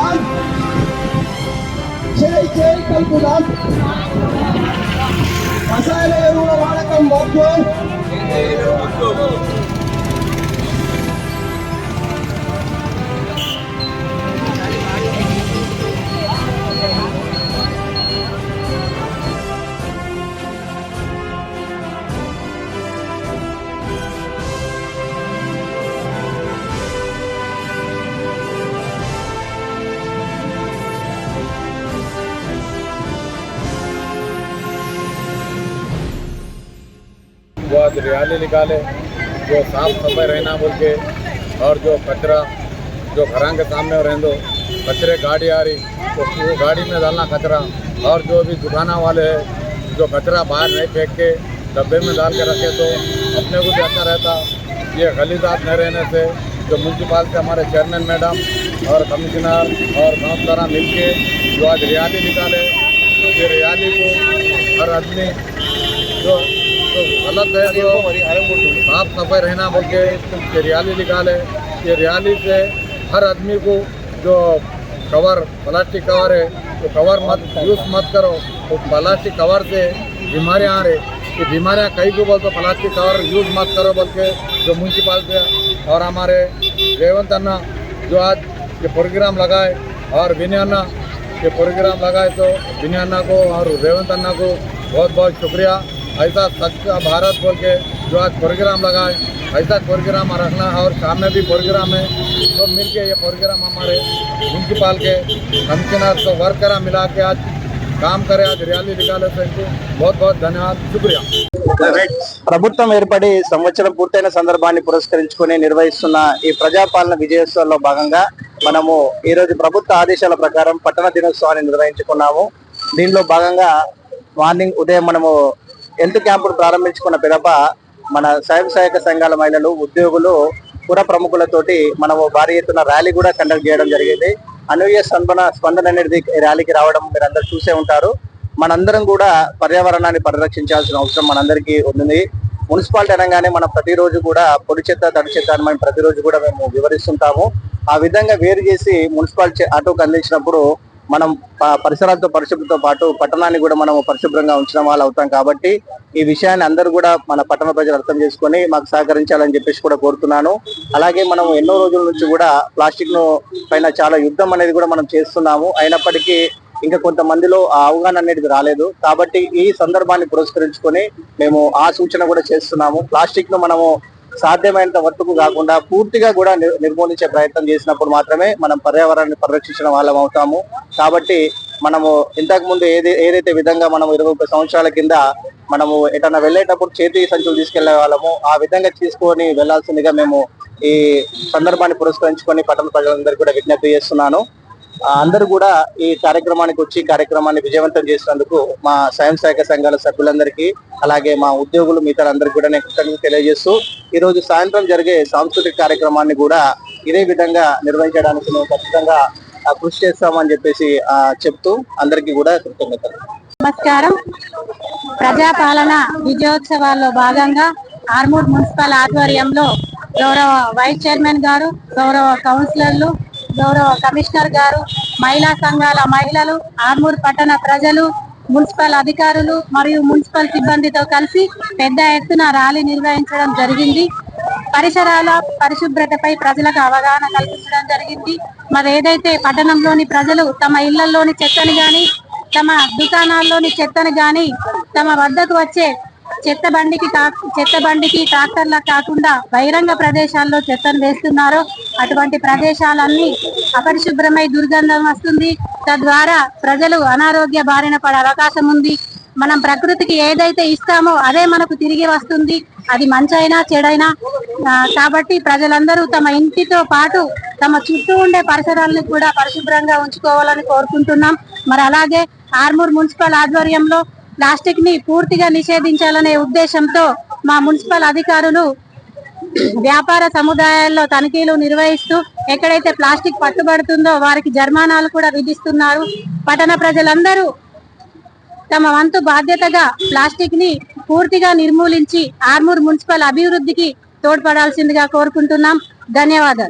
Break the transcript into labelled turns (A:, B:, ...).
A: কল্পনার সেই সেই কল্পনার ভাষায় রয়েছে
B: वो आज रैली निकाले, जो साफ़ सफ़ाई रहना बोल के, और जो कचरा, जो घर के सामने रह दो कचरे गाड़ी आ रही तो वो गाड़ी में डालना कचरा। और जो भी दुकाना वाले है, जो कचरा बाहर नहीं फेंक के डब्बे में डाल के रखे तो अपने को भी अच्छा रहता। ये गलीदात न रहने से, जो म्यूनसिपाल के हमारे चेयरमैन मैडम और कमिश्नर और काउंसलरा मिल के जो आज रियाली निकाले, ये रियाली को हर आदमी जो गलत है जो साफ़ सफ़ाई रहना बोल के ये निकाले। ये रैली से हर आदमी को जो कवर प्लास्टिक कवर है तो कवर मत यूज़ मत करो। तो प्लास्टिक कवर से बीमारियाँ आ रही। ये बीमारियाँ कहीं को बोल तो प्लास्टिक कवर यूज़ मत करो बोल के जो म्यूनसिपाल से और हमारे रेवंत अन्ना जो आज ये प्रोग्राम लगाए और विनय अन्ना, ये प्रोग्राम लगाए तो विनय अन्ना को और रेवंत अन्ना को बहुत बहुत शुक्रिया। ऐसा स्वच्छ भारत बोल के जो आज प्रोग्राम लगाए ऐसा प्रोग्राम रखना और शाम में भी प्रोग्राम है तो मिल के ये प्रोग्राम हमारे म्यूनसिपाल के कमिश्नर तो वर्करा मिला के आज काम करे आज रैली निकाले तो इनको बहुत बहुत धन्यवाद शुक्रिया
C: ప్రభుత్వం ఏర్పడి సంవత్సరం పూర్తయిన సందర్భాన్ని పురస్కరించుకొని నిర్వహిస్తున్న ఈ ప్రజాపాలన విజయోత్సవంలో భాగంగా మనము ఈ రోజు ప్రభుత్వ ఆదేశాల ప్రకారం పట్టణ దినోత్సవాన్ని నిర్వహించుకున్నాము దీనిలో భాగంగా మార్నింగ్ ఉదయం మనము హెల్త్ క్యాంపును ప్రారంభించుకున్న పిదప మన స్వయం సహాయక సంఘాల మహిళలు ఉద్యోగులు పుర ప్రముఖులతోటి మనము భారీ ఎత్తున ర్యాలీ కూడా కండక్ట్ చేయడం జరిగింది. అనూహ్య స్పందన స్పందన అనేది ర్యాలీకి రావడం మీరు అందరు చూసే ఉంటారు. మనందరం కూడా పర్యావరణాన్ని పరిరక్షించాల్సిన అవసరం మనందరికీ ఉంది మున్సిపాలిటీ అనగానే మనం ప్రతిరోజు కూడా పొడి చెత్త తడి చెత్త అని మనం ప్రతిరోజు కూడా మేము వివరిస్తుంటాము. ఆ విధంగా వేరు చేసి మున్సిపాలిటీ ఆటోకి అందించినప్పుడు మనం ప- పరిసరాలతో పరిశుభ్రతతో పాటు పట్టణాన్ని కూడా మనం పరిశుభ్రంగా ఉంచడం వాళ్ళు అవుతాం కాబట్టి ఈ విషయాన్ని అందరూ కూడా మన పట్టణ ప్రజలు అర్థం చేసుకొని మాకు సహకరించాలని చెప్పేసి కూడా కోరుతున్నాను. అలాగే మనం ఎన్నో రోజుల నుంచి కూడా ప్లాస్టిక్ను పైన చాలా యుద్ధం అనేది కూడా మనం చేస్తున్నాము. అయినప్పటికీ ఇంకా కొంతమందిలో ఆ అవగాహన అనేది రాలేదు. కాబట్టి ఈ సందర్భాన్ని పురస్కరించుకొని మేము ఆ సూచన కూడా చేస్తున్నాము. ప్లాస్టిక్ను మనము సాధ్యమైనంత వరకు కాకుండా పూర్తిగా కూడా నిర్మూలించే ప్రయత్నం చేసినప్పుడు మాత్రమే మనం పర్యావరణాన్ని పరిరక్షించిన వాళ్ళం అవుతాము. కాబట్టి మనము ఇంతకుముందు ఏది ఏదైతే విధంగా మనం ఇరవై ముప్పై సంవత్సరాల కింద మనము ఎటన్నా వెళ్ళేటప్పుడు చేతి సంచులు తీసుకెళ్ళే వాళ్ళము ఆ విధంగా తీసుకొని వెళ్ళాల్సిందిగా మేము ఈ సందర్భాన్ని పురస్కరించుకొని పట్టణ ప్రజలందరికీ కూడా విజ్ఞప్తి చేస్తున్నాను. అందరూ కూడా ఈ కార్యక్రమానికి వచ్చి కార్యక్రమాన్ని విజయవంతం చేసినందుకు మా స్వయం సహాయక సంఘాల సభ్యులందరికీ అలాగే మా ఉద్యోగులు మిగతా అందరికీ కూడా నేను కృతజ్ఞత తెలియజేస్తూ ఈ రోజు సాయంత్రం జరిగే సాంస్కృతిక కార్యక్రమాన్ని కూడా ఇదే విధంగా నిర్వహించడానికి మేము ఖచ్చితంగా కృషి చేస్తామని చెప్పేసి చెప్తూ అందరికీ కూడా కృతజ్ఞతలు.
D: నమస్కారం. ప్రజాపాలన విజయోత్సవాల్లో భాగంగా ఆర్మూర్ మున్సిపల్ ఆధ్వర్యంలో గౌరవ వైస్ చైర్మన్ గారు గౌరవ కౌన్సిలర్లు గౌరవ కమిషనర్ గారు మహిళా సంఘాల మహిళలు ఆర్మూర్ పట్టణ ప్రజలు మున్సిపల్ అధికారులు మరియు మున్సిపల్ సిబ్బందితో కలిసి పెద్ద ఎత్తున ర్యాలీ నిర్వహించడం జరిగింది. పరిసరాల పరిశుభ్రతపై ప్రజలకు అవగాహన కల్పించడం జరిగింది. మరి ఏదైతే పట్టణంలోని ప్రజలు తమ ఇళ్ళలోని చెత్తని కానీ తమ దుకాణాల్లోని చెత్తను కానీ తమ వద్దకు వచ్చే చెత్త బండికి చెత్త బండికి ట్రాక్టర్లకు కాకుండా బహిరంగ ప్రదేశాల్లో చెత్తను వేస్తున్నారో. అటువంటి ప్రదేశాలన్నీ అపరిశుభ్రమై దుర్గంధం వస్తుంది. తద్వారా ప్రజలు అనారోగ్య బారిన పడే అవకాశం ఉంది. మనం ప్రకృతికి ఏదైతే ఇస్తామో అదే మనకు తిరిగి వస్తుంది. అది మంచైనా చెడైనా. కాబట్టి ప్రజలందరూ తమ ఇంటితో పాటు తమ చుట్టూ ఉండే పరిసరాలను కూడా పరిశుభ్రంగా ఉంచుకోవాలని కోరుకుంటున్నాం. మరి అలాగే ఆర్మూర్ మున్సిపల్ ఆధ్వర్యంలో ప్లాస్టిక్ని పూర్తిగా నిషేధించాలనే ఉద్దేశంతో మా మున్సిపల్ అధికారులు వ్యాపార సముదాయాల్లో తనిఖీలు నిర్వహిస్తూ ఎక్కడైతే ప్లాస్టిక్ పట్టుబడుతుందో వారికి జరిమానాలు కూడా విధిస్తున్నారు. పట్టణ ప్రజలందరూ తమ వంతు బాధ్యతగా ప్లాస్టిక్ని పూర్తిగా నిర్మూలించి ఆర్మూర్ మున్సిపల్ అభివృద్ధికి తోడ్పడాల్సిందిగా కోరుకుంటున్నాం. ధన్యవాదాలు.